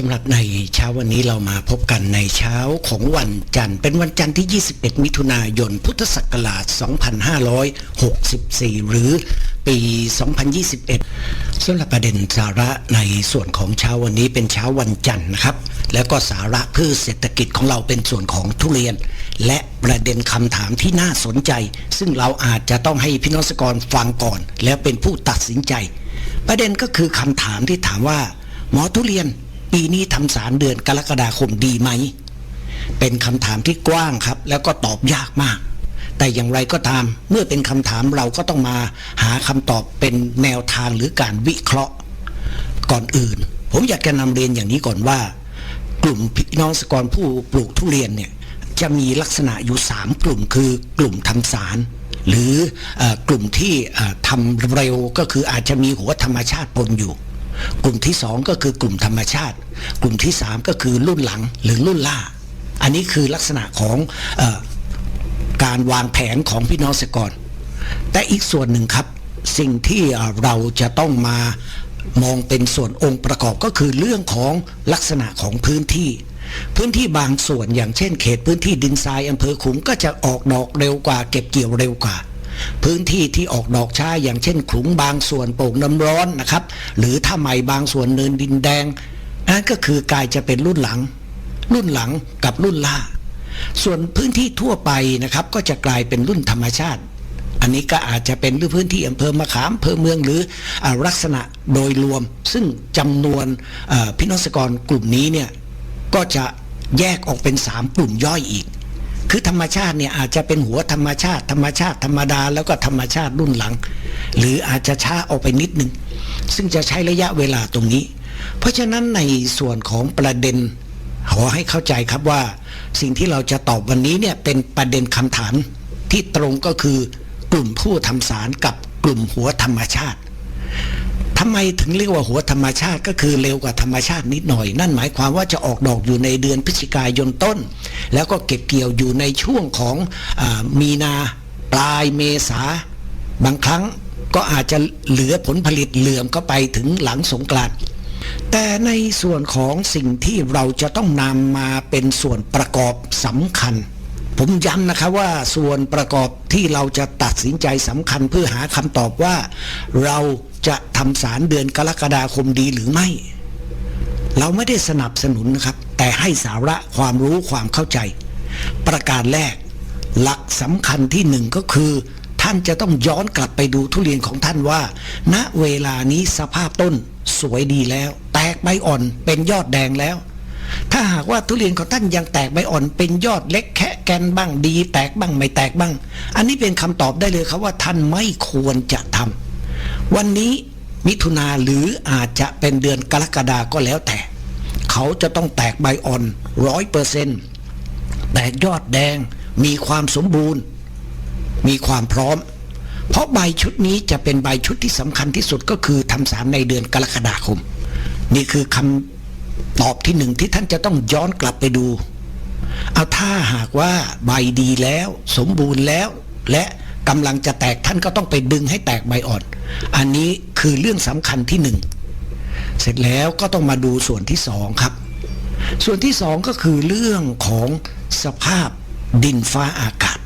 สำหรับในเช้าวันนี้เรามาพบกันในเช้าของวันจันทร์ เป็นวันจันทร์ที่ 21 มิถุนายน พุทธศักราช 2564 หรือปี 2021สำหรับประเด็นสาระในส่วนของเช้าวันนี้เป็นเช้าวันจันทร์นะครับ แล้วก็สาระพืชเศรษฐกิจของเราเป็นส่วนของทุเรียน และประเด็นคำถามที่น่าสนใจ ซึ่งเราอาจจะต้องให้พี่น้องสกรฟังก่อน แล้วเป็นผู้ตัดสินใจ ประเด็นก็คือคำถามที่ถามว่า หมอทุเรียน ปีนี้ทำสารเดือนกรกฎาคมดีไหม เป็นคำถามที่กว้างครับ แล้วก็ตอบยากมาก แต่อย่างไรก็ตาม เมื่อเป็นคำถามเราก็ต้องมาหาคำตอบเป็นแนวทางหรือการวิเคราะห์ก่อนอื่น ผมอยากจะนำเรียนอย่างนี้ก่อนว่า กลุ่มพี่น้องสกรผู้ปลูกทุเรียนเนี่ยจะมีลักษณะอยู่ 3 กลุ่มคือกลุ่มทำสาร หรืออกลุ่มที่ทำเร็วก็คืออาจจะมีหัวธรรมชาติปนอยู่ กลุ่มที่ 2 ก็คือกลุ่มธรรมชาติ กลุ่มที่ 3 ก็คือรุ่นหลังหรือรุ่นล่า อันนี้คือลักษณะของอการวางแผนของพี่น้องเกษตรกรแต่อีกส่วนหนึ่งครับสิ่งที่เอ่อเราจะต้องมามองเป็นส่วนองค์ประกอบก็คือเรื่องของลักษณะของพื้นที่ พื้นที่บางส่วนอย่างเช่น เขตพื้นที่ดินทรายอำเภอขุงก็จะออกดอกเร็วกว่า เก็บเกี่ยวเร็วกว่า พื้นที่ที่ออกดอกช้าอย่างเช่นขลุงบางส่วนโป่งน้ำร้อนนะครับ หรือถ้าใหม่บางส่วนเนินดินแดงนั่นก็คือกลายจะเป็นรุ่นหลัง รุ่นหลังกับรุ่นล่า ส่วนพื้นที่ทั่วไปนะครับ ก็จะกลายเป็นรุ่นธรรมชาติ อันนี้ก็อาจจะเป็นพื้นที่อำเภอมะขามอำเภอเมืองหรืออลักษณะโดยรวม ซึ่งจำนวนพี่น้องเกษตรกรกลุ่มนี้เนี่ยก็จะแยกออกเป็น 3 กลุ่มย่อยอีก คือธรรมชาติเนี่ยอาจจะเป็นหัวธรรมชาติ ธรรมชาติธรรมดาแล้วก็ธรรมชาติรุ่นหลัง หรืออาจจะช้าออกไปนิดนึง ซึ่งจะใช้ระยะเวลาตรงนี้ เพราะฉะนั้นในส่วนของประเด็นขอให้เข้าใจครับว่า สิ่งที่เราจะตอบวันนี้เนี่ยเป็นประเด็นคำถามที่ตรงก็คือกลุ่มผู้ทำสารกับกลุ่มหัวธรรมชาติ ทำไมถึงเรียกว่าหัวธรรมชาติก็คือเร็วกว่าธรรมชาตินิดหน่อย นั่นหมายความว่าจะออกดอกอยู่ในเดือนพฤศจิกายนต้น แล้วก็เก็บเกี่ยวอยู่ในช่วงของอมีนาปลายเมษาบางครั้งก็อาจจะเหลือผลผลิตเหลื่อมเข้าไปถึงหลังสงกรานต์แต่ในส่วนของสิ่งที่เราจะต้องนำมาเป็นส่วนประกอบสำคัญ ผมย้ำนะครับว่าส่วนประกอบที่เราจะตัดสินใจสำคัญเพื่อหาคำตอบว่า เรา จะทำสารเดือนกรกฎาคมดีหรือไม่ เราไม่ได้สนับสนุนนะครับ แต่ให้สาระความรู้ความเข้าใจ ประการแรก หลักสำคัญที่หนึ่งก็คือ ท่านจะต้องย้อนกลับไปดูทุเรียนของท่านว่า ณเวลานี้สภาพต้นสวยดีแล้ว แตกใบอ่อนเป็นยอดแดงแล้ว ถ้าหากว่าทุเรียนของท่านยังแตกใบอ่อนเป็นยอดเล็กแค่แกนบ้างดี แตกบ้างไม่แตกบ้าง อันนี้เป็นคำตอบได้เลยครับว่าท่านไม่ควรจะทำ วันนี้มิถุนาหรืออาจจะเป็นเดือนกรกฎาก็แล้วแต่ เขาจะต้องแตกใบอ่อนร้อยเปอร์เซนต์แตกยอดแดงมีความสมบูรณ์ มีความพร้อม เพราะใบชุดนี้จะเป็นใบชุดที่สำคัญที่สุดก็คือทำสารในเดือนกรกฎาคม นี่คือคำตอบที่หนึ่งที่ท่านจะต้องย้อนกลับไปดู เอาถ้าหากว่าใบดีแล้ว สมบูรณ์แล้วและ กำลังจะแตกท่านก็ต้องไปดึงให้แตกใบอ่อน อันนี้คือเรื่องสำคัญที่หนึ่งเสร็จแล้วก็ต้องมาดูส่วนที่สองครับ ส่วนที่สองก็คือเรื่องของสภาพดินฟ้าอากาศ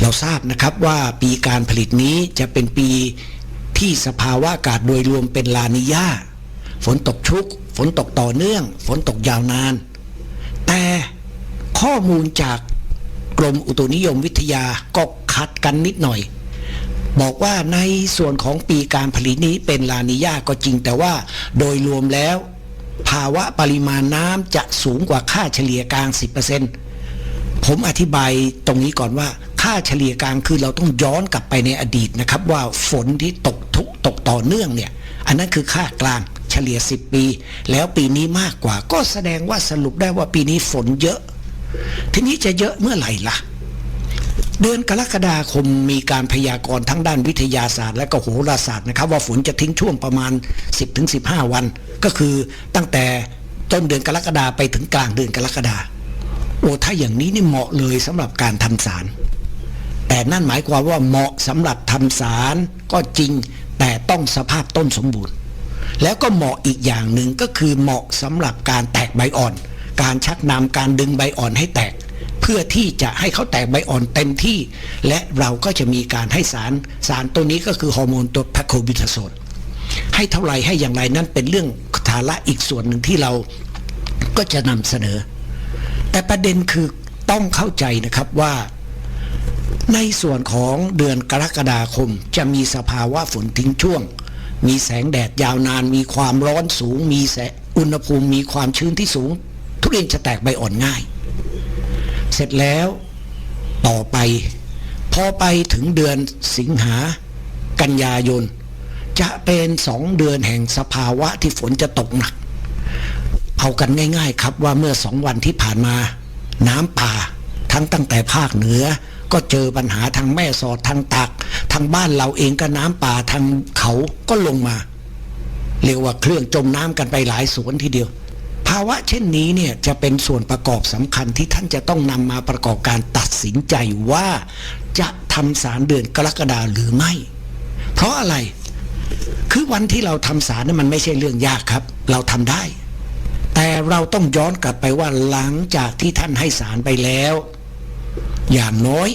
เราทราบนะครับว่าปีการผลิตนี้จะเป็นปีที่สภาวะอากาศโดยรวมเป็นลานิยาฝนตกชุก ฝนตกต่อเนื่อง ฝนตกยาวนาน แต่ข้อมูลจากกรมอุตุนิยมวิทยาก็ ขัดกันนิดหน่อย บอกว่าในส่วนของปีการผลิตนี้เป็นลานิยาก็จริง แต่ว่าโดยรวมแล้ว ภาวะปริมาณน้ำจะสูงกว่าค่าเฉลี่ยกลาง 10%ผมอธิบายตรงนี้ก่อนว่า ค่าเฉลี่ยกลางคือเราต้องย้อนกลับไปในอดีตนะครับ ว่าฝนที่ตกทุกตกต่อเนื่องเนี่ย อันนั้นคือค่ากลางเฉลี่ย 10 ปี แล้วปีนี้มากกว่า ก็แสดงว่าสรุปได้ว่าปีนี้ฝนเยอะ ทีนี้จะเยอะเมื่อไหร่ล่ะ เดือนกรกฎาคมมีการพยากรณ์ทั้งด้านวิทยาศาสตร์ และก็โหราศาสตร์นะครับว่าฝนจะทิ้งช่วงประมาณ 10-15 วัน ก็คือตั้งแต่ต้นเดือนกรกฎาไปถึงกลางเดือนกรกฎาโอ้ถ้าอย่างนี้นี่เหมาะเลยสำหรับการทำสาร แต่นั่นหมายความว่าเหมาะสำหรับทำสารก็จริงแต่ต้องสภาพต้นสมบูรณ์ แล้วก็เหมาะอีกอย่างหนึ่งก็คือเหมาะสำหรับการแตกใบอ่อน การชักนำการดึงใบอ่อนให้แตก เพื่อที่จะให้เขาแตกใบอ่อนเต็มที่ และเราก็จะมีการให้สารสารตัวนี้ก็คือฮอร์โมนตัวแพคโคบิทาโซนให้เท่าไรให้อย่างไรนั่นเป็นเรื่องฐานะอีกส่วนหนึ่งที่เราก็จะนำเสนอ แต่ประเด็นคือต้องเข้าใจนะครับว่า ในส่วนของเดือนกรกฎาคมจะมีสภาวะฝนทิ้งช่วง มีแสงแดดยาวนาน มีความร้อนสูง มีแสอุณหภูมิมีความชื้นที่สูง ทุเรียนจะแตกใบอ่อนง่าย เสร็จแล้วต่อไป พอไปถึงเดือนสิงหากันยายน จะเป็นสองเดือนแห่งสภาวะที่ฝนจะตกหนัก เอากันง่ายๆครับว่าเมื่อสองวันที่ผ่านมา น้ำป่า ทั้งตั้งแต่ภาคเหนือก็เจอปัญหาทางแม่สอดทางตักทางบ้านเราเองก็น้ำป่าทางเขาก็ลงมาเรียกว่าเครื่องจมน้ำกันไปหลายสวนทีเดียว ภาวะเช่นนี้เนี่ยจะเป็นส่วนประกอบสำคัญที่ท่านจะต้องนำมาประกอบการตัดสินใจว่าจะทำสารเดือนกรกฎาหรือไม่ เพราะอะไรคือวันที่เราทำสารนั้นมันไม่ใช่เรื่องยากครับ เราทำได้ แต่เราต้องย้อนกลับไปว่าหลังจากที่ท่านให้สารไปแล้ว อย่างน้อย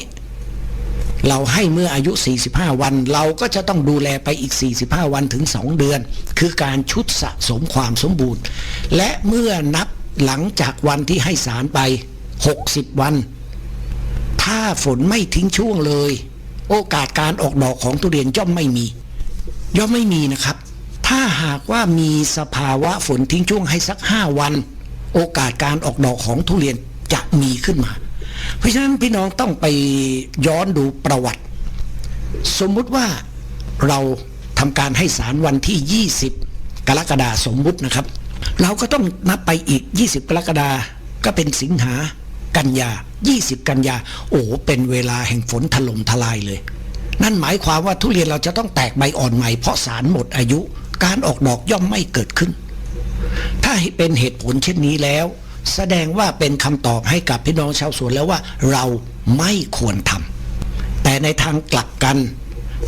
เราให้เมื่ออายุ 45 วัน เราก็จะต้องดูแลไปอีก 45 วันถึง 2 เดือน คือการชุดสะสมความสมบูรณ์ และเมื่อนับหลังจากวันที่ให้สารไป 60 วัน ถ้าฝนไม่ทิ้งช่วงเลย โอกาสการออกดอกของทุเรียนย่อมไม่มี ย่อมไม่มีนะครับ ถ้าหากว่ามีสภาวะฝนทิ้งช่วงให้สัก 5 วัน โอกาสการออกดอกของทุเรียนจะมีขึ้นมา เพราะฉะนั้นพี่น้องต้องไปย้อนดูประวัติ สมมุติว่าเราทำการให้สารวันที่ 20 กรกฎาสมมุตินะครับ เราก็ต้องนับไปอีก 20 กรกฎาก็เป็นสิงหากันยา 20 กันยา โอ้เป็นเวลาแห่งฝนถล่มทลายเลย นั่นหมายความว่าทุเรียนเราจะต้องแตกใบอ่อนใหม่เพราะสารหมดอายุ การออกดอกย่อมไม่เกิดขึ้น ถ้าเป็นเหตุผลเช่นนี้แล้ว แสดงว่าเป็นคำตอบให้กับพี่น้องชาวสวนแล้วว่าเราไม่ควรทำแต่ในทางกลับกัน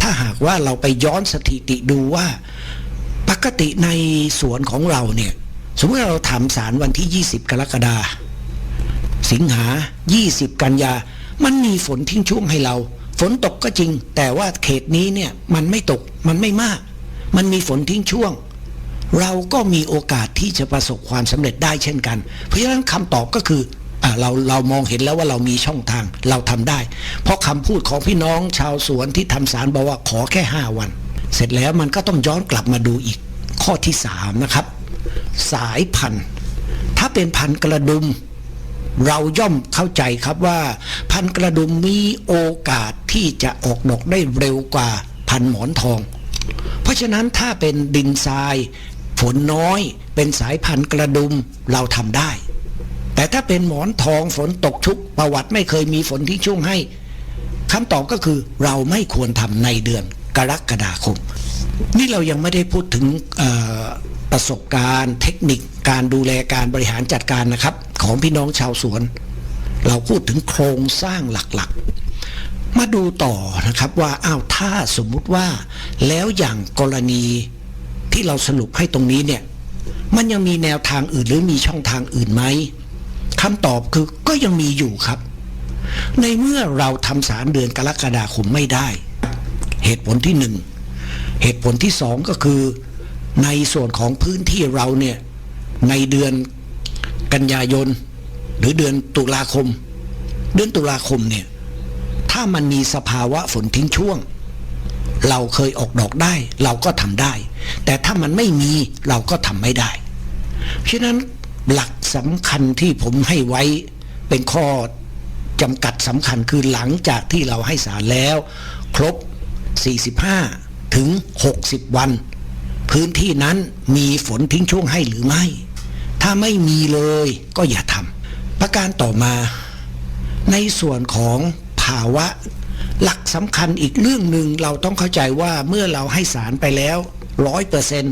ถ้าหากว่าเราไปย้อนสถิติดูว่า ปกติในสวนของเราเนี่ย สมมติเราทำสารวันที่ 20 กรกฎาสิงหา 20 กันยา มันมีฝนทิ้งช่วงให้เรา ฝนตกก็จริง แต่ว่าเขตนี้เนี่ยมันไม่ตกมันไม่มาก มันมีฝนทิ้งช่วง เราก็มีโอกาสที่จะประสบความสำเร็จได้เช่นกัน เพราะฉะนั้นคำตอบก็คืออเราเรามองเห็นแล้วว่าเรามีช่องทางเราทำได้ เพราะคำพูดของพี่น้องชาวสวนที่ทำสารบอกว่าขอแค่ 5 วัน เสร็จแล้วมันก็ต้องย้อนกลับมาดูอีกข้อที่3นะครับ สายพันธุ์ ถ้าเป็นพันธุ์กระดุม เราย่อมเข้าใจครับว่า พันธุ์กระดุมมีโอกาสที่จะออกดอกได้เร็วกว่าพันธุ์หมอนทอง เพราะฉะนั้นถ้าเป็นดินทราย นน้อยเป็นสายพันธุ์กระดุมเราทำได้ แต่ถ้าเป็นหมอนทองฝนตกชุก ประวัติไม่เคยมีฝนที่ช่วงให้คำตอบก็คือเราไม่ควรทำในเดือนกรกฎาคม นี่เรายังไม่ได้พูดถึงประสบการณ์ เทคนิคการดูแลการบริหารจัดการนะครับ ของพี่น้องชาวสวน เราพูดถึงโครงสร้างหลักๆ มาดูต่อนะครับว่าอ้าวถ้าสมมุติว่า แล้วอย่างกรณี ที่เราสรุปให้ตรงนี้เนี่ย มันยังมีแนวทางอื่นหรือมีช่องทางอื่นไหมคำตอบคือก็ยังมีอยู่ครับ ในเมื่อเราทำสารเดือนกรกฎาคมไม่ได้ เหตุผลที่หนึ่งเหตุผลที่สองก็คือ ในส่วนของพื้นที่เราเนี่ยในเดือนกันยายน หรือเดือนตุลาคม เดือนตุลาคมเนี่ยถ้ามันมีสภาวะฝนทิ้งช่วง เราเคยออกดอกได้ เราก็ทำได้ แต่ถ้ามันไม่มีเราก็ทำไม่ได้ เพราะฉะนั้นหลักสำคัญที่ผมให้ไว้เป็นข้อจำกัดสำคัญคือหลังจากที่เราให้สารแล้ว ครบ 45 ถึง 60 วัน พื้นที่นั้นมีฝนทิ้งช่วงให้หรือไม่ ถ้าไม่มีเลยก็อย่าทำประการต่อมา ในส่วนของภาวะ หลักสำคัญอีกเรื่องหนึ่งเราต้องเข้าใจว่าเมื่อเราให้สารไปแล้วร้อยเปอร์เซน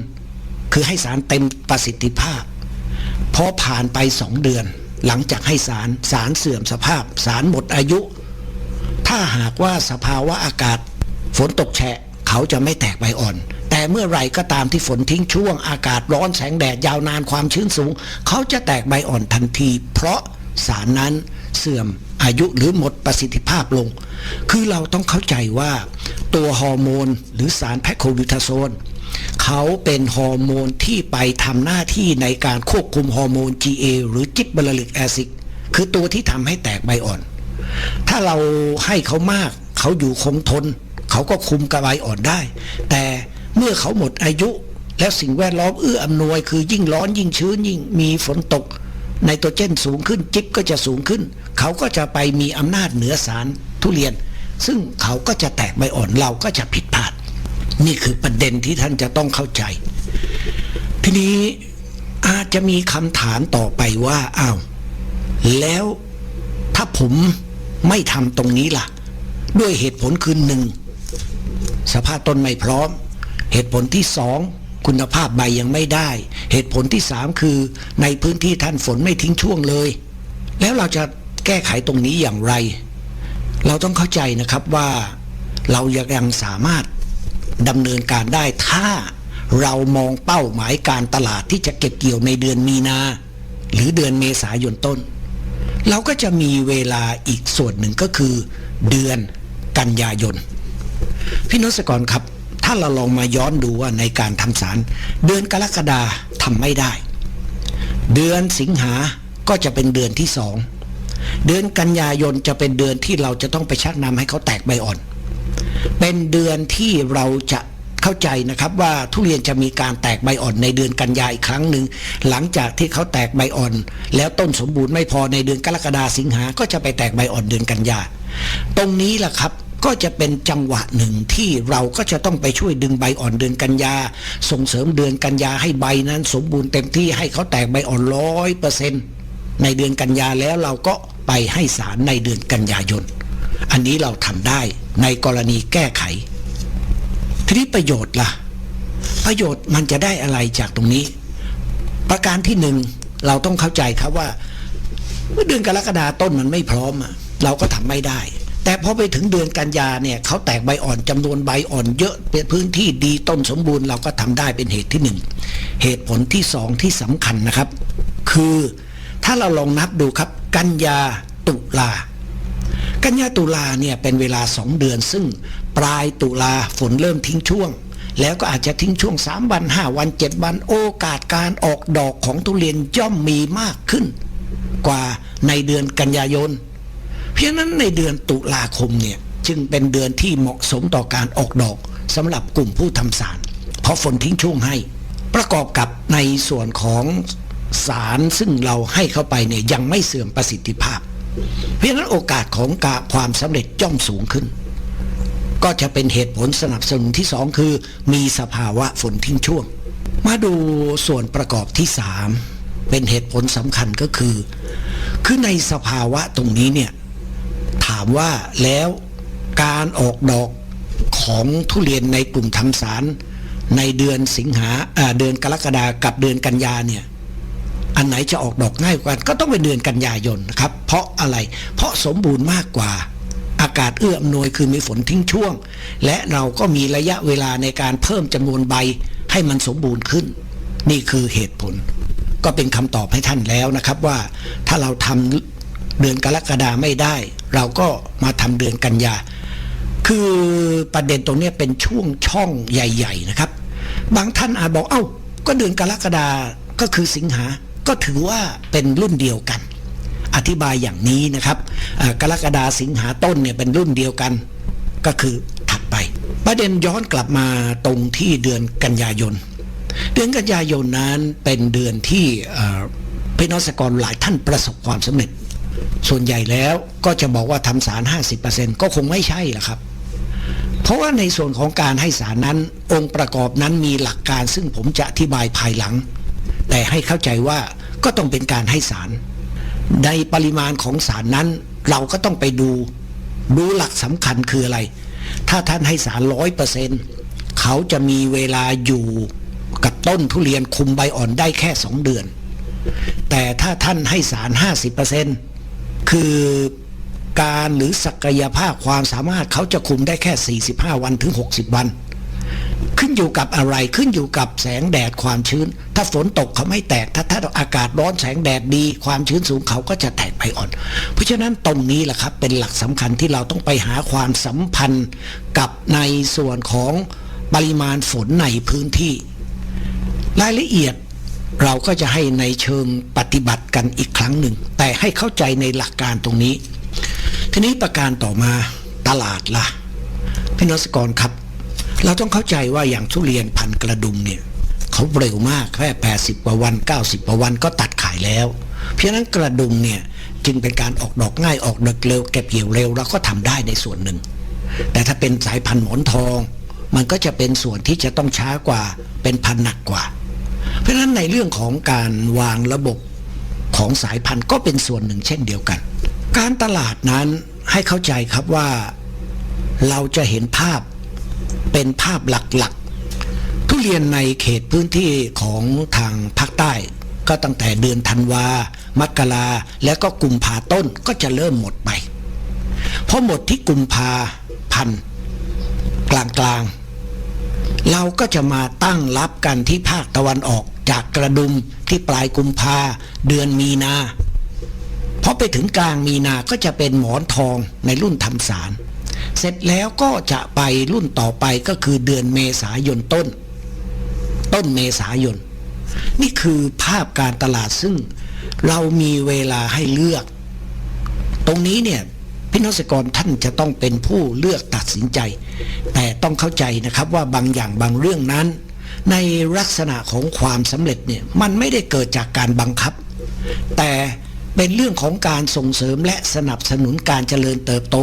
คือให้สารเต็มประสิทธิภาพพอผ่านไปสองเดือน หลังจากให้สารสารเสื่อมสภาพ สารหมดอายุ ถ้าหากว่าสภาวะอากาศ ฝนตกแฉะเขาจะไม่แตกใบอ่อน แต่เมื่อไรก็ตามที่ฝนทิ้งช่วง อากาศร้อนแสงแดดยาวนานความชื้นสูง เขาจะแตกใบอ่อนทันที เพราะสารนั้นเสื่อม อายุหรือหมดประสิทธิภาพลง คือเราต้องเข้าใจว่าตัวฮอร์โมนหรือสารแพคโควิทาโซนเขาเป็นฮอร์โมนที่ไปทำหน้าที่ในการควบคุมฮอร์โมน GA หรือจิบบาลิกแอซิดคือตัวที่ทำให้แตกใบอ่อน ถ้าเราให้เขามาก เขาอยู่คงทน เขาก็คุมกระใบอ่อนได้ แต่เมื่อเขาหมดอายุแล้วสิ่งแวดล้อมเอื้ออำนวย คือยิ่งร้อนยิ่งชื้นยิ่งมีฝนตก ไนโตรเจนสูงขึ้นจิ๊บก็จะสูงขึ้น เขาก็จะไปมีอำนาจเหนือสารทุเรียน ซึ่งเขาก็จะแตกใบอ่อนเราก็จะผิดพลาด นี่คือประเด็นที่ท่านจะต้องเข้าใจ ทีนี้อาจจะมีคำถามต่อไปว่าอ้าวแล้วถ้าผมไม่ทำตรงนี้ล่ะ ด้วยเหตุผลคือหนึ่งสภาพต้นไม่พร้อม เหตุผลที่สอง คุณภาพใบยังไม่ได้ เหตุผลที่สามคือในพื้นที่ท่านฝนไม่ทิ้งช่วงเลย แล้วเราจะแก้ไขตรงนี้อย่างไร เราต้องเข้าใจนะครับว่าเรายังสามารถดำเนินการได้ถ้าเรามองเป้าหมายการตลาดที่จะเก็บเกี่ยวในเดือนมีนา หรือเดือนเมษายนต้น เราก็จะมีเวลาอีกส่วนหนึ่งก็คือ เดือนกันยายน พี่นศกรครับ ถ้าเราลองมาย้อนดูว่าในการทำสาร เดือนกรกฎาทำไม่ได้ เดือนสิงหาก็จะเป็นเดือนที่สองเดือนกันยายนจะเป็นเดือนที่เราจะต้องไปชักนำให้เขาแตกใบอ่อน เป็นเดือนที่เราจะเข้าใจนะครับว่าทุเรียนจะมีการแตกใบอ่อนในเดือนกันยาอีกครั้งหนึ่งหลังจากที่เขาแตกใบอ่อน แล้วต้นสมบูรณ์ไม่พอในเดือนกรกฎาสิงหาก็จะไปแตกใบอ่อนเดือนกันยาตรงนี้แหละครับ ก็จะเป็นจังหวะหนึ่งที่เราก็จะต้องไปช่วยดึงใบอ่อนเดือนกันยา ส่งเสริมเดือนกันยาให้ใบนั้น สมบูรณ์เต็มที่ให้เขาแตกใบอ่อนร้อยเปอร์เซ็นต์ในเดือนกันยาแล้วเราก็ไปให้สารในเดือนกันยายน อันนี้เราทำได้ในกรณีแก้ไข ทีนี้ประโยชน์ล่ะ ประโยชน์มันจะได้อะไรจากตรงนี้ ประการที่หนึ่งเราต้องเข้าใจครับว่า เมื่อเดือนกรกฎาต้นมันไม่พร้อมเราก็ทำไม่ได้ แต่พอไปถึงเดือนกันยาเนี่ยเขาแตกใบอ่อนจำนวนใบอ่อนเยอะเป็นพื้นที่ดีต้นสมบูรณ์เราก็ทำได้เป็นเหตุที่หนึ่งเหตุผลที่สองที่สำคัญนะครับ คือถ้าเราลองนับดูครับ กันยาตุลากันยาตุลาเนี่ยเป็นเวลาสองเดือน ซึ่งปลายตุลาฝนเริ่มทิ้งช่วง แล้วก็อาจจะทิ้งช่วง 3 วัน 5 วัน 7 วัน โอกาสการออกดอกของทุเรียนย่อมมีมากขึ้น กว่าในเดือนกันยายน เพราะฉะนั้นในเดือนตุลาคมเนี่ยจึงเป็นเดือนที่เหมาะสมต่อการออกดอกสำหรับกลุ่มผู้ทำสาร เพราะฝนทิ้งช่วงให้ ประกอบกับในส่วนของสารซึ่งเราให้เข้าไปเนี่ยยังไม่เสื่อมประสิทธิภาพ เพราะฉะนั้นโอกาสของกาความสำเร็จย่อมสูงขึ้น ก็จะเป็นเหตุผลสนับสนุนที่สองคือ มีสภาวะฝนทิ้งช่วง มาดูส่วนประกอบที่สามเป็นเหตุผลสำคัญก็คือ คือในสภาวะตรงนี้เนี่ยามว่าแล้วการออกดอกของทุเรียนในกลุ่มทำสารในเดือนสิงหาเดือนกรกฎากับเดือนกันยาเนี่ยอันไหนจะออกดอกง่ายกว่าก็ต้องเป็นเดือนกันยายนนะครับ เพราะอะไรเพราะสมบูรณ์มากกว่า อากาศเอื้ออำนวยคือมีฝนทิ้งช่วง และเราก็มีระยะเวลาในการเพิ่มจำนวนใบให้มันสมบูรณ์ขึ้น นี่คือเหตุผล ก็เป็นคำตอบให้ท่านแล้วนะครับว่าถ้าเราทำเดือนกรกฎาไม่ได้ เราก็มาทำเดือนกันยา คือประเด็นตรงนี้เป็นช่วงช่องใหญ่ ๆ นะครับ บางท่านอาจบอกเอ้า ก็เดือนกรกฎาก็คือสิงหา ก็ถือว่าเป็นรุ่นเดียวกัน อธิบายอย่างนี้นะครับ กรกฎาสิงหาต้นเนี่ยเป็นรุ่นเดียวกัน ก็คือถัดไป ประเด็นย้อนกลับมาตรงที่เดือนกันยายน เดือนกันยายนนั้นเป็นเดือนที่พี่น้องเกษตรกรหลายท่านประสบความสำเร็จ ส่วนใหญ่แล้วก็จะบอกว่าทำสาร 50%ก็คงไม่ใช่ละครับ เพราะว่าในส่วนของการให้สารนั้นองค์ประกอบนั้นมีหลักการซึ่งผมจะอธิบายภายหลัง แต่ให้เข้าใจว่าก็ต้องเป็นการให้สาร ในปริมาณของสารนั้น เราก็ต้องไปดูดูหลักสำคัญคืออะไร ถ้าท่านให้สารร้อยเปอร์เซ็นเขาจะมีเวลาอยู่กับต้นทุเรียนคุมใบอ่อนได้แค่สองเดือน แต่ถ้าท่านให้สาร 50% คือการหรือศักยภาพความสามารถเขาจะคุมได้แค่ 45 วันถึง 60 วัน ขึ้นอยู่กับอะไรขึ้นอยู่กับแสงแดดความชื้น ถ้าฝนตกเขาไม่แตก ถ้าถ้าอากาศร้อนแสงแดดดี ความชื้นสูงเขาก็จะแตกใบอ่อน เพราะฉะนั้นตรงนี้แหละครับเป็นหลักสำคัญที่เราต้องไปหาความสัมพันธ์กับในส่วนของปริมาณฝนในพื้นที่ รายละเอียด เราก็จะให้ในเชิงปฏิบัติกันอีกครั้งหนึ่ง แต่ให้เข้าใจในหลักการตรงนี้ ทีนี้ประการต่อมาตลาดล่ะพี่นสกรครับ เราต้องเข้าใจว่าอย่างทุเรียนพันกระดุมเนี่ยเขาเร็วมากแค่80กว่าวัน 90กว่าวันก็ตัดขายแล้ว เพราะนั้นกระดุมเนี่ยจึงเป็นการออกดอกง่ายออกดอกเร็วเก็บเกี่ยวเร็วเราก็ทำได้ในส่วนหนึ่ง แต่ถ้าเป็นสายพันธุ์หมอนทอง มันก็จะเป็นส่วนที่จะต้องช้ากว่าเป็นพันหนักกว่า เพราะฉะนั้นในเรื่องของการวางระบบของสายพันธุ์ก็เป็นส่วนหนึ่งเช่นเดียวกัน การตลาดนั้นให้เข้าใจครับว่าเราจะเห็นภาพเป็นภาพหลักๆ ทุเรียนในเขตพื้นที่ของทางภาคใต้ ก็ตั้งแต่เดือนธันวา มกราและก็กุมภาต้นก็จะเริ่มหมดไปพอหมดที่กุมภาพันธ์กลางๆ เราก็จะมาตั้งรับกันที่ภาคตะวันออก จากกระดุมที่ปลายกุมภาเดือนมีนาพอไปถึงกลางมีนาก็จะเป็นหมอนทองในรุ่นทำสาร เสร็จแล้วก็จะไปรุ่นต่อไปก็คือเดือนเมษายนต้น ต้นเมษายน นี่คือภาพการตลาดซึ่งเรามีเวลาให้เลือก ตรงนี้เนี่ยพี่น้องเกษกรท่านจะต้องเป็นผู้เลือกตัดสินใจ แต่ต้องเข้าใจนะครับว่าบางอย่างบางเรื่องนั้น ในลักษณะของความสำเร็จเนี่ยมันไม่ได้เกิดจากการบังคับ แต่เป็นเรื่องของการส่งเสริมและสนับสนุนการเจริญเติบโต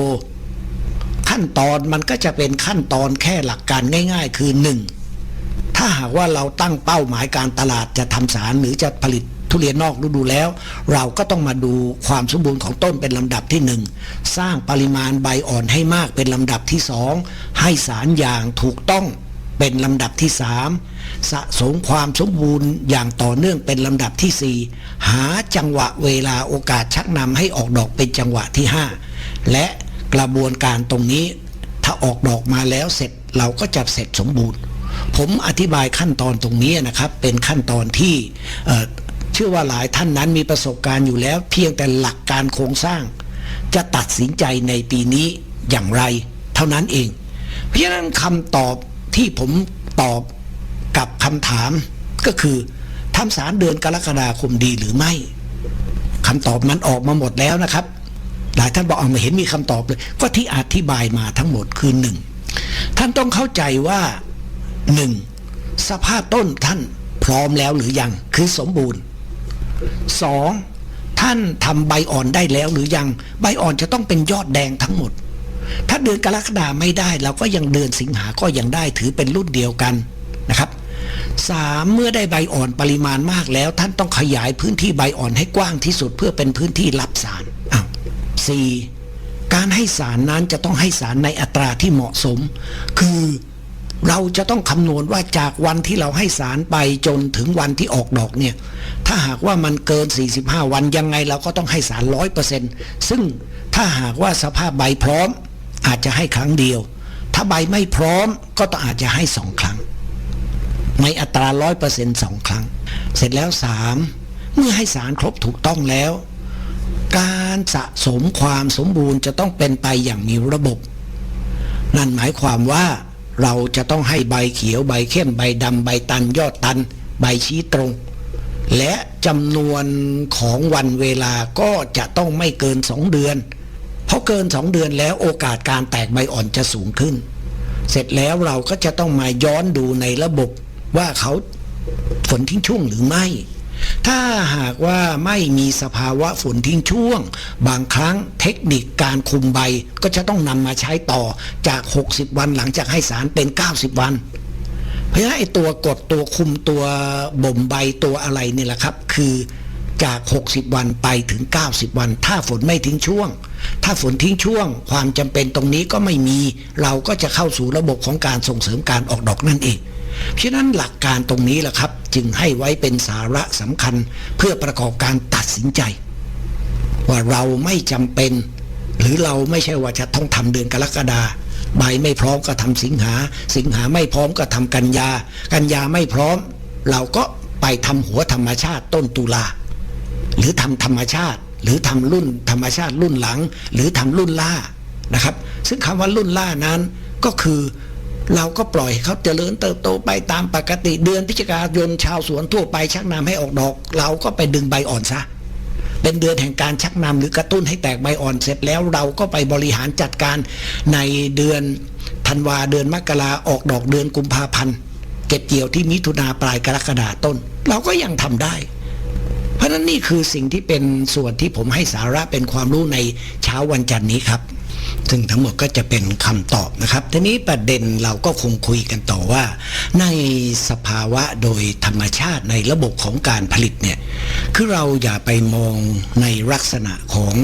ขั้นตอนมันก็จะเป็นขั้นตอนแค่หลักการง่าย ๆ คือหนึ่งถ้าหากว่าเราตั้งเป้าหมายการตลาดจะทำสารหรือจะผลิตทุเรียนนอกฤดูแล้ว เราก็ต้องมาดูความสมบูรณ์ของต้นเป็นลำดับที่หนึ่งสร้างปริมาณใบอ่อนให้มากเป็นลำดับที่สองให้สารอย่างถูกต้อง เป็นลำดับที่สามสะสมความสมบูรณ์อย่างต่อเนื่องเป็นลำดับที่สี่หาจังหวะเวลาโอกาสชักนำให้ออกดอกเป็นจังหวะที่ห้าและกระบวนการตรงนี้ถ้าออกดอกมาแล้วเสร็จเราก็จะเสร็จสมบูรณ์ ผมอธิบายขั้นตอนตรงนี้นะครับ เป็นขั้นตอนที่เชื่อว่าหลายท่านนั้นมีประสบการณ์อยู่แล้ว เพียงแต่หลักการโครงสร้าง จะตัดสินใจในปีนี้อย่างไร เท่านั้นเอง เพราะฉะนั้นคำตอบ ที่ผมตอบกับคำถามก็คือทำสารเดือนกรกฎาคมดีหรือไม่คำตอบมันออกมาหมดแล้วนะครับ หลายท่านบอกเอาม่เห็นมีคำตอบเลย ก็ที่อธิบายมาทั้งหมดคือหนึ่งท่านต้องเข้าใจว่าหนึ่งสภาพต้นท่านพร้อมแล้วหรือยังคือสมบูรณ์สองท่านทำใบอ่อนได้แล้วหรือยัง ใบอ่อนจะต้องเป็นยอดแดงทั้งหมด ถ้าเดือนกรกฎาไม่ได้ เราก็ยังเดือนสิงหาก็ยังได้ถือเป็นรุ่นเดียวกันนะครับสามเมื่อได้ใบอ่อนปริมาณมากแล้ว ท่านต้องขยายพื้นที่ใบอ่อนให้กว้างที่สุดเพื่อเป็นพื้นที่รับสารอ้าวสี่การให้สารนั้นจะต้องให้สารในอัตราที่เหมาะสม คือเราจะต้องคำนวณว่าจากวันที่เราให้สารไปจนถึงวันที่ออกดอกเนี่ย ถ้าหากว่ามันเกิน 45 วันยังไงเราก็ต้องให้สารร้อยเปอร์เซ็นต์ซึ่งถ้าหากว่าสภาพใบพร้อม อาจจะให้ครั้งเดียว ถ้าใบไม่พร้อมก็ต้องอาจจะให้สองครั้ง ในอัตราร้อยเปอร์เซ็นต์สองครั้ง เสร็จแล้วสามเมื่อให้สารครบถูกต้องแล้ว การสะสมความสมบูรณ์จะต้องเป็นไปอย่างมีระบบ นั่นหมายความว่าเราจะต้องให้ใบเขียวใบเข้มใบดำใบตันยอดตัน ใบชี้ตรง และจำนวนของวันเวลาก็จะต้องไม่เกิน2เดือน เกิน 2 เดือนแล้วโอกาสการแตกใบอ่อนจะสูงขึ้น เสร็จแล้วเราก็จะต้องมาย้อนดูในระบบว่าเขาฝนทิ้งช่วงหรือไม่ ถ้าหากว่าไม่มีสภาวะฝนทิ้งช่วง บางครั้งเทคนิคการคุมใบก็จะต้องนำมาใช้ต่อจาก 60 วันหลังจากให้สารเป็น 90 วันเพราะฉะนั้นไอ้ตัวกดตัวคุมตัวบ่มใบตัวอะไรนี่แหละครับ คือ จาก 60 วันไปถึง 90 วัน ถ้าฝนไม่ทิ้งช่วง ถ้าฝนทิ้งช่วง ความจำเป็นตรงนี้ก็ไม่มี เราก็จะเข้าสู่ระบบของการส่งเสริมการออกดอกนั่นเองเพราะฉะนั้นหลักการตรงนี้แหละครับ จึงให้ไว้เป็นสาระสำคัญเพื่อประกอบการตัดสินใจ ว่าเราไม่จำเป็น หรือเราไม่ใช่ว่าจะต้องทำเดือนกรกฎาใบไม่พร้อมก็ทำสิงหา สิงหาไม่พร้อมก็ทำกันยา กันยาไม่พร้อม เราก็ไปทำหัวธรรมชาติต้นตุลา หรือทำธรรมชาติ หรือทำรุ่นธรรมชาติรุ่นหลัง หรือทำรุ่นล่านะครับ ซึ่งคำว่ารุ่นล่านั้นก็คือเราก็ปล่อยเขาเจริญเติบโตไปตามปกติเดือนพฤศจิกายนชาวสวนทั่วไปชักนำให้ออกดอก เราก็ไปดึงใบอ่อนซะเป็นเดือนแห่งการชักนำหรือกระตุ้นให้แตกใบอ่อนเสร็จแล้วเราก็ไปบริหารจัดการในเดือนธันวาเดือนมกราออกดอกเดือนกุมภาพันธ์เก็บเกี่ยวที่มิถุนาปลายกรกฎาต้น เราก็ยังทำได้ะนั้นนี่คือสิ่งที่เป็นส่วนที่ผมให้สาระเป็นความรู้ในเช้าวันจันทร์นี้ครับ ซึ่งทั้งหมดก็จะเป็นคำตอบนะครับ ทีนี้ประเด็นเราก็คงคุยกันต่อว่า ในสภาวะโดยธรรมชาติในระบบของการผลิตเนี่ย คือเราอย่าไปมองในลักษณะของ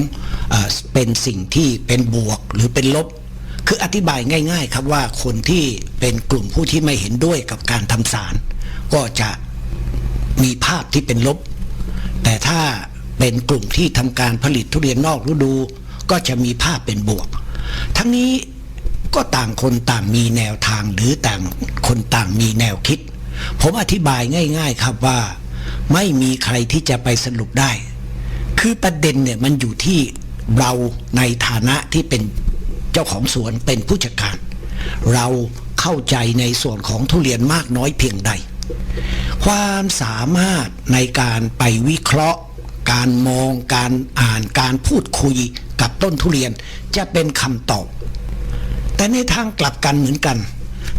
เอเป็นสิ่งที่เป็นบวกหรือเป็นลบคืออธิบายง่าย ๆ ครับว่าคนที่เป็นกลุ่มผู้ที่ไม่เห็นด้วยกับการทำสาร ก็จะมีภาพที่เป็นลบ แต่ถ้าเป็นกลุ่มที่ทำการผลิตทุเรียนนอกฤดู ก็จะมีภาพเป็นบวก ทั้งนี้ก็ต่างคนต่างมีแนวทางหรือต่างคนต่างมีแนวคิด ผมอธิบายง่าย ๆ ครับว่า ไม่มีใครที่จะไปสรุปได้ คือประเด็นเนี่ยมันอยู่ที่เราในฐานะที่เป็นเจ้าของสวนเป็นผู้จัดการ เราเข้าใจในส่วนของทุเรียนมากน้อยเพียงใด ความสามารถในการไปวิเคราะห์ การมองการอ่านการพูดคุยกับต้นทุเรียนจะเป็นคำตอบ แต่ในทางกลับกันเหมือนกัน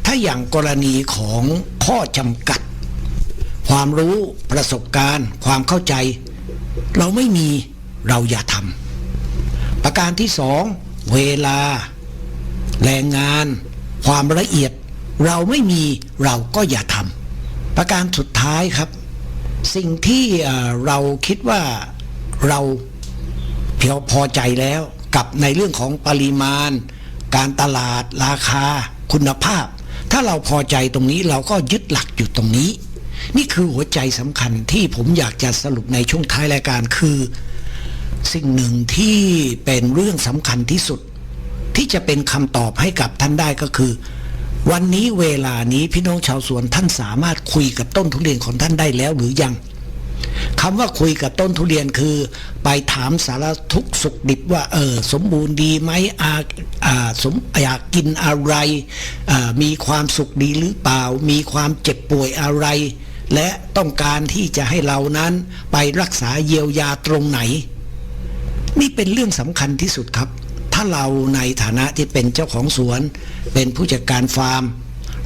ถ้าอย่างกรณีของข้อจำกัด ความรู้ประสบการณ์ ความเข้าใจ เราไม่มีเราอย่าทำประการที่สองเวลา แรงงาน ความละเอียด เราไม่มีเราก็อย่าทำ ประการสุดท้ายครับ สิ่งที่เราคิดว่าเราเพียงพอใจแล้วกับในเรื่องของปริมาณ การตลาดราคา คุณภาพ ถ้าเราพอใจตรงนี้เราก็ยึดหลักอยู่ตรงนี้ นี่คือหัวใจสำคัญที่ผมอยากจะสรุปในช่วงท้ายรายการคือ สิ่งหนึ่งที่เป็นเรื่องสำคัญที่สุด ที่จะเป็นคำตอบให้กับท่านได้ก็คือ วันนี้เวลานี้พี่น้องชาวสวนท่านสามารถคุยกับต้นทุเรียนของท่านได้แล้วหรือยังคำว่าคุยกับต้นทุเรียนคือ ไปถามสารทุกสุขดิบว่าเออสมบูรณ์ดีไหมอาอ่าสมอยากกินอะไร มีความสุขดีหรือเปล่า มีความเจ็บป่วยอะไร และต้องการที่จะให้เรานั้นไปรักษาเยียวยาตรงไหน นี่เป็นเรื่องสำคัญที่สุดครับ ถ้าเราในฐานะที่เป็นเจ้าของสวน เป็นผู้จัดการฟาร์ม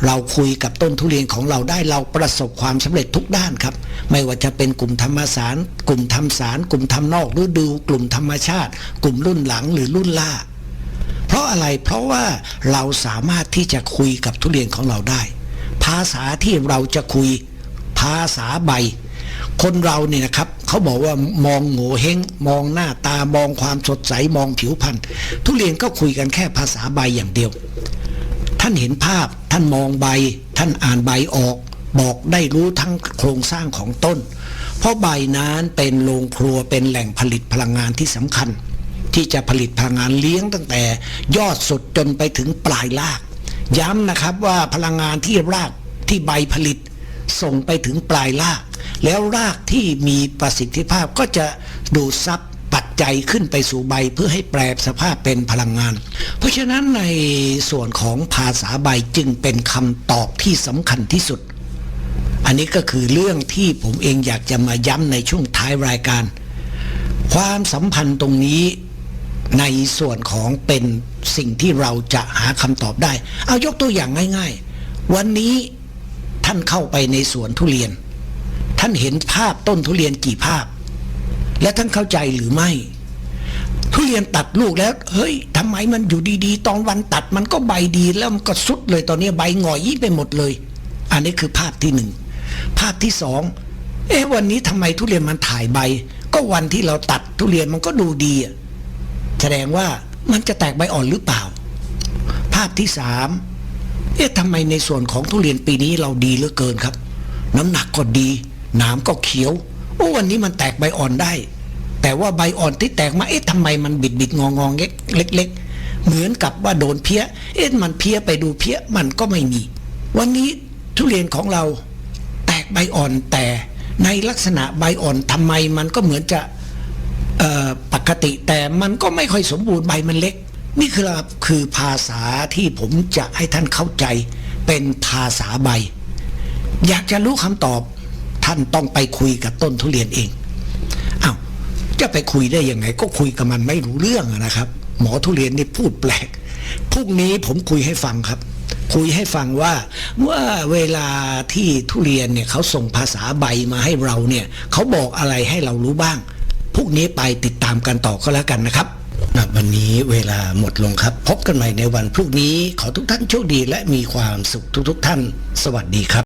เราคุยกับต้นทุเรียนของเราได้เราประสบความสำเร็จทุกด้านครับ ไม่ว่าจะเป็นกลุ่มธรรมสาร กลุ่มทำสาร กลุ่มทำนอกฤดู กลุ่มธรรมชาติ กลุ่มรุ่นหลังหรือรุ่นล่า เพราะอะไรเพราะว่าเราสามารถที่จะคุยกับทุเรียนของเราได้ ภาษาที่เราจะคุยภาษาใบ คนเราเนี่ยนะครับ เขาบอกว่ามองโง่เฮงมองหน้าตามองความสดใสมองผิวพรรณทุเรียนก็คุยกันแค่ภาษาใบอย่างเดียว ท่านเห็นภาพท่านมองใบ ท่านอ่านใบออก บอกได้รู้ทั้งโครงสร้างของต้น เพราะใบนั้นเป็นโรงครัวเป็นแหล่งผลิตพลังงานที่สำคัญ ที่จะผลิตพลังงานเลี้ยงตั้งแต่ ยอดสุดจนไปถึงปลายราก ย้ำนะครับว่าพลังงานที่รากที่ใบผลิตส่งไปถึงปลายราก แล้วรากที่มีประสิทธิภาพก็จะดูดซับปัจจัยขึ้นไปสู่ใบเพื่อให้แปลสภาพเป็นพลังงาน เพราะฉะนั้นในส่วนของภาษาใบจึงเป็นคำตอบที่สำคัญที่สุดออันนี้ก็คือเรื่องที่ผมเองอยากจะมาย้ำในช่วงท้ายรายการ ความสัมพันธ์ตรงนี้ในส่วนของเป็นสิ่งที่เราจะหาคำตอบได้ เอายกตัวอย่างง่าย ๆ วันนี้ท่านเข้าไปในสวนทุเรียน ท่านเห็นภาพต้นทุเรียนกี่ภาพ และท่านเข้าใจหรือไม่ ทุเรียนตัดลูกแล้ว เฮ้ยทำไมมันอยู่ดีๆ ตอนวันตัดมันก็ใบดีแล้วมันก็สุดเลยตอนนี้ใบหงอยยี่ไปหมดเลย อันนี้คือภาพที่หนึ่งภาพที่สองเอ๊ะวันนี้ทำไมทุเรียนมันถ่ายใบ ก็วันที่เราตัดทุเรียนมันก็ดูดีแสดงว่ามันจะแตกใบอ่อนหรือเปล่า ภาพที่สามเอ๊ะทำไมในส่วนของทุเรียนปีนี้เราดีเหลือเกินครับ น้ำหนักก็ดี หนามก็เขียว โอ้วันนี้มันแตกใบอ่อนได้ แต่ว่าใบอ่อนที่แตกมาเอ๊ะทำไมมันบิดบิดงององเล็กเล็กเหมือนกับว่าโดนเพี้ย เอ๊ะมันเพี้ยไปดูเพี้ยมันก็ไม่มี วันนี้ทุเรียนของเราแตกใบอ่อนแต่ในลักษณะใบอ่อนทำไมมันก็เหมือนจะปกติแต่มันก็ไม่ค่อยสมบูรณ์ใบมันเล็ก นี่คือคือภาษาที่ผมจะให้ท่านเข้าใจเป็นภาษาใบ อยากจะรู้คำตอบ ท่านต้องไปคุยกับต้นทุเรียนเองอ้าวจะไปคุยได้ยังไง ก็คุยกับมันไม่รู้เรื่องนะครับ หมอทุเรียนนี่พูดแปลกพรุ่งนี้ผมคุยให้ฟังครับ คุยให้ฟังว่าว่าเวลาที่ทุเรียนเนี่ยเขาส่งภาษาใบมาให้เราเนี่ยเขาบอกอะไรให้เรารู้บ้างพรุ่งนี้ไปติดตามกันต่อก็แล้วกันนะครับวันนี้เวลาหมดลงครับ พบกันใหม่ในวันพรุ่งนี้ขอทุกท่านโชคดีและมีความสุขทุกๆท่าน สวัสดีครับ